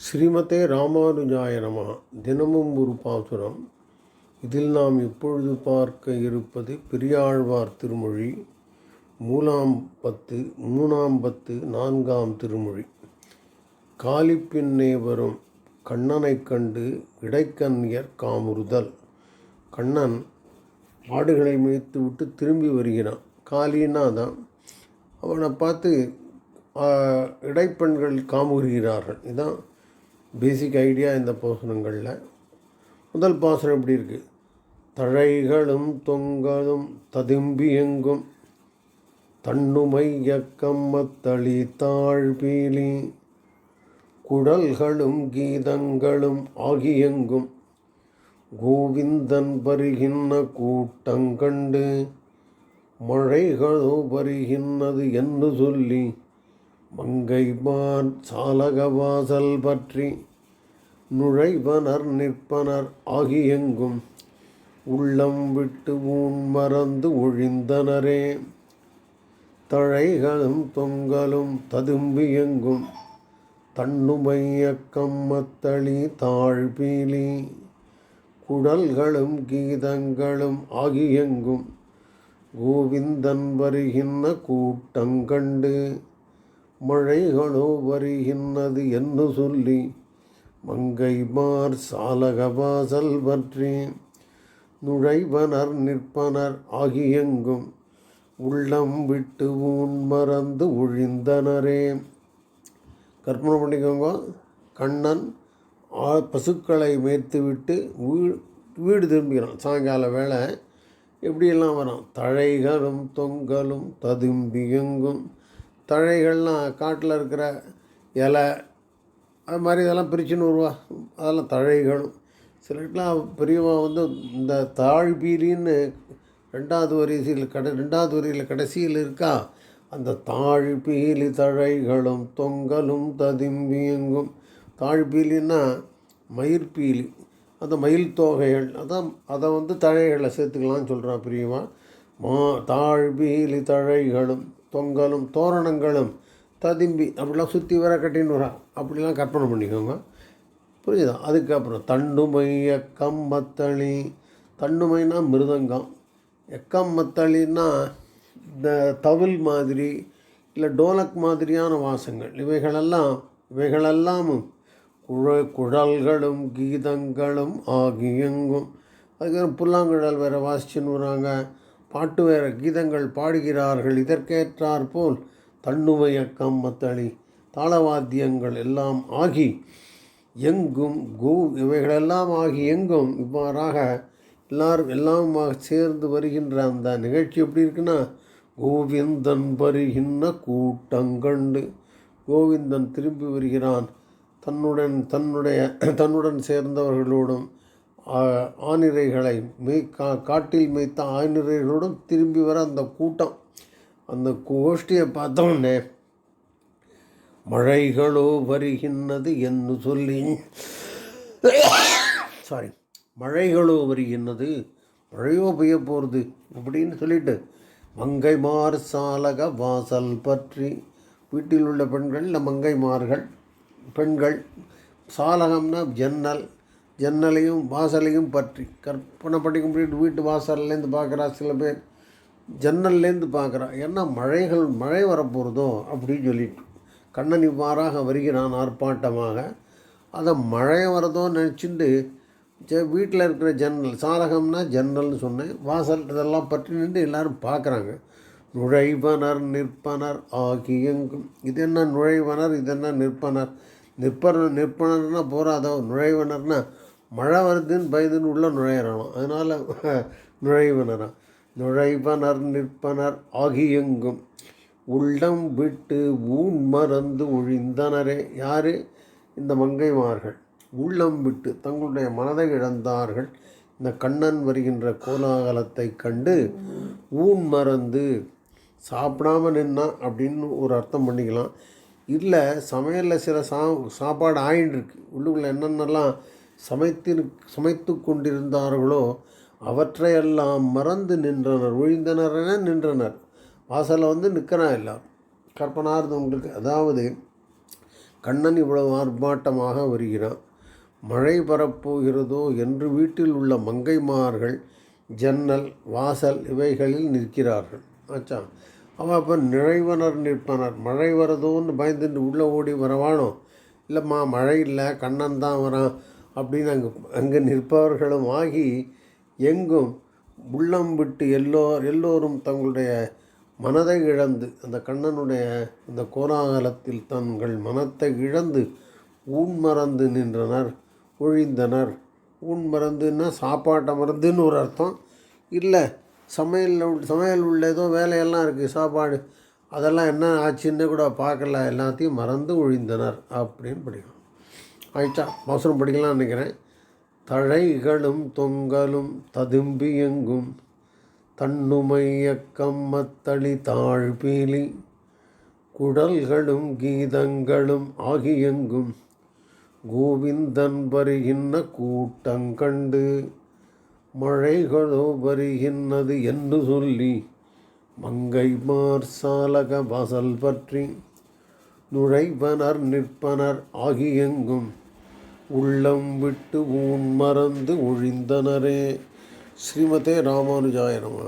ஸ்ரீமதே ராமானுஜாய நம. தினமும் ஒரு பாசுரம். இதில் நாம் இப்பொழுது பார்க்க இருப்பது பெரியாழ்வார் திருமொழி மூலாம் பத்து மூணாம் பத்து நான்காம் திருமொழி. காலிப்பின்னே வரும் கண்ணனைக் கண்டு இடைக்கண்ணியர் காமுறுதல். கண்ணன் ஆடுகளை மேய்த்து விட்டு திரும்பி வருகிறான். காலின்னா தான் அவனை பார்த்து இடைப்பெண்கள் காமுறுகிறார்கள். இதுதான் பேசிக் ஐடியா இந்த பாசனங்களில் முதல் பாசனம் எப்படி இருக்குது தழைகளும் தொங்கலும் ததும்பி எங்கும் தன்னுமை யக்கம்மத்தளி தாழ்பீலி குடல்களும் கீதங்களும் ஆகியெங்கும் கோவிந்தன் வருகின்ற கூட்டங்கண்டு மழைகளோ வருகின்றது என்று சொல்லி மங்கைமான் சாலகவாசல் பற்றி நுழைவனர் நிற்பனர் ஆகியெங்கும் உள்ளம் விட்டு ஊன் மறந்து ஒழிந்தனரே. தழைகளும் தொங்கலும் ததும்பி எங்கும் தன்னுமைய தாழ்பீலி. குடல்களும் கீதங்களும் ஆகியெங்கும் கோவிந்தன் வருகின்ற கூட்டங்கண்டு மழைகளோ வருகின்றது என்று சொல்லி மங்கைமார் சாலகவாசல் பற்றி நுழைவனர் நிற்பனர் ஆகியெங்கும் உள்ளம் விட்டு ஊன் மறந்து ஒழிந்தனரே. கற்பனை பண்ணிக்கோங்க. கண்ணன் ஆ- பசுக்களை மேய்த்துவிட்டு வீ வீடு திரும்புகிறான். சாயங்கால வேலை எப்படியெல்லாம் வரும்? தழைகளும் தொங்கலும் ததும்பியெங்கும் தழைகள்லாம் காட்டில் இருக்கிற இலை அது மாதிரி இதெல்லாம் பிரிச்சுன்னு வருவா அதெல்லாம் தழைகளும் சிலருக்குலாம் பெரியவன் வந்து இந்த தாழ்பீலின்னு ரெண்டாவது வரிசையில் கடை ரெண்டாவது வரியில் கடைசியில் இருக்கா? அந்த தாழ்பீலி தழைகளும் தொங்கலும் ததிம்பியங்கும் தாழ்பீலின்னா மயிர்பீலி. அந்த மயில் தோகைகள். அதான் அதை வந்து தழைகளை சேர்த்துக்கலாம்னு சொல்கிறான் பிரியமா. மா தாழ்பீலி தழைகளும் தொங்கலும் தோரணங்களும் ததும்பி அப்படிலாம் சுற்றி வர கட்டின்னு வரா அப்படிலாம் கற்பனை பண்ணிக்கோங்க. புரியுதா? அதுக்கப்புறம் தண்டுமை எக்கம் மத்தளி. தண்டுமைனா மிருதங்கம். எக்கம் மத்தளின்னா இந்த தவில் மாதிரி இல்லை டோலக் மாதிரியான வாசங்கள். இவைகளெல்லாம் இவைகளெல்லாம் குழ குழல்களும் கீதங்களும் ஆகியங்கும். அதுக்கப்புறம் புல்லாங்குழல் வேறு வாசிச்சுன்னு வராங்க. பாட்டு கீதங்கள் பாடுகிறார்கள் இதற்கேற்றாற்போல் தன்னுமையக்கம் மத்தளி தாளவாத்தியங்கள் எல்லாம் ஆகி எங்கும் கோ இவைகளெல்லாம் ஆகி எங்கும் இவ்வாறாக எல்லாரும் எல்லாம் சேர்ந்து வருகின்ற அந்த நிகழ்ச்சி எப்படி இருக்குன்னா கோவிந்தன் வருகின்ற கூட்டங்கண்டு. கோவிந்தன் திரும்பி வருகிறான். தன்னுடன் தன்னுடைய தன்னுடன் சேர்ந்தவர்களோடும் ஆனிரைகளை மெய் கா காட்டில் மேய்த்த ஆணிரைகளோடும் திரும்பி வர அந்த கூட்டம். அந்த கோஷ்டியை பார்த்தோன்னே மழைகளோ வருகின்றது என்று சொல்லி சாரி மழைகளோ வருகின்றது மழையோ பெய்ய போகிறது அப்படின்னு சொல்லிட்டு மங்கைமார் சாலக வாசல் பற்றி வீட்டில் உள்ள பெண்கள் இல்லை மங்கைமார்கள் பெண்கள் சாலகம்னா ஜன்னல் ஜன்னலையும் வாசலையும் பற்றி. கற்பனை பண்ணிக்க முடியும் வீட்டு வாசல்லேருந்து பார்க்குறா சில பேர் ஜன்னல்லேருந்து பார்க்குறா ஏன்னா மழைகள் மழை வரப்போகிறதோ அப்படின்னு சொல்லிட்டு. கண்ணன் இவ்வாறாக வருகிறான் ஆர்ப்பாட்டமாக. அதை மழை வரதோ நினச்சிட்டு வீட்டில் இருக்கிற ஜன்னல் சாதகம்னா ஜன்னல்னு சொன்னேன். வாசல் இதெல்லாம் பற்றி நின்று எல்லாரும் பார்க்குறாங்க நுழைவனர் நிற்பனர் ஆகியங்கும். இது என்ன நுழைவனர்? இது என்ன நிற்பனர்? நிற்பர் நிற்பனர்னா போகிறாதோ நுழைவனர்னா மழை வருதுன்னு பயந்துன்னு உள்ளே நுழையிறானோ? அதனால் நுழைவனரான் நுழைவனர் நிற்பனர் ஆகியெங்கும். உள்ளம் விட்டு ஊன் மறந்து ஒழிந்தனரே. யார்? இந்த மங்கைமார்கள். உள்ளம் விட்டு தங்களுடைய மனதை இழந்தார்கள். இந்த கண்ணன் வருகின்ற கோலாகலத்தை கண்டு ஊன் மறந்து சாப்பிடாம நின்னா அப்படின்னு ஒரு அர்த்தம் பண்ணிக்கலாம். இல்லை சமையலில் சில சா சாப்பாடு ஆயின்னு இருக்கு உள்ளுக்குள்ளே என்னென்னலாம் சமைத்து சமைத்து கொண்டிருந்தார்களோ அவற்றையெல்லாம் மறந்து நின்றனர் ஒழிந்தனர் என நின்றனர். வாசலில் வந்து நிற்கிறான் எல்லாம். கற்பனாக இருந்தவங்களுக்கு அதாவது கண்ணன் இவ்வளவு ஆர்ப்பாட்டமாக வருகிறான். மழை வரப்போகிறதோ என்று வீட்டில் உள்ள மங்கைமார்கள் ஜன்னல் வாசல் இவைகளில் நிற்கிறார்கள். ஆச்சா அவன் அப்போ நிறைவனர் நிற்பனர். மழை வரதோன்னு பயந்துட்டு உள்ளே ஓடி வரவானோ? இல்லைம்மா மழை இல்லை கண்ணன் தான் வரான். அப்படின்னு அங்கே அங்கே நிற்பவர்களும் ஆகி எங்கும் உள்ளம் விட்டு எல்லோர் எல்லோரும் தங்களுடைய மனதை இழந்து அந்த கண்ணனுடைய அந்த கோலாகலத்தில் தங்கள் மனத்தை இழந்து ஊன் மறந்து நின்றனர் ஒழிந்தனர். ஊன்மறந்துன்னா சாப்பாட்டை மறந்துன்னு ஒரு அர்த்தம். இல்லை சமையலில் உள் சமையல் உள்ள ஏதோ வேலையெல்லாம் இருக்குது சாப்பாடு. அதெல்லாம் என்ன ஆச்சுன்னு கூட பார்க்கல எல்லாத்தையும் மறந்து ஒழிந்தனர் அப்படின்னு படிக்கணும். ஆயிடுச்சா அவசரம் படிக்கலாம்னு நினைக்கிறேன். தழைகளும் தொங்கலும் ததும்பி எங்கும். தன்னுமையக்கம்மத்தளி தாழ்பீலி. குடல்களும் கீதங்களும் ஆகியெங்கும். கோவிந்தன் வருகின்ற கூட்டங்கண்டு மழைகளோ வருகின்றது என்று சொல்லி மங்கைமார் சாலக வாசல் பற்றி நுழைவனர் நிற்பனர் ஆகியெங்கும். உள்ளம் விட்டு ஊன் மறந்து ஒழிந்தனரே. ஸ்ரீமதே ராமானுஜாய நம.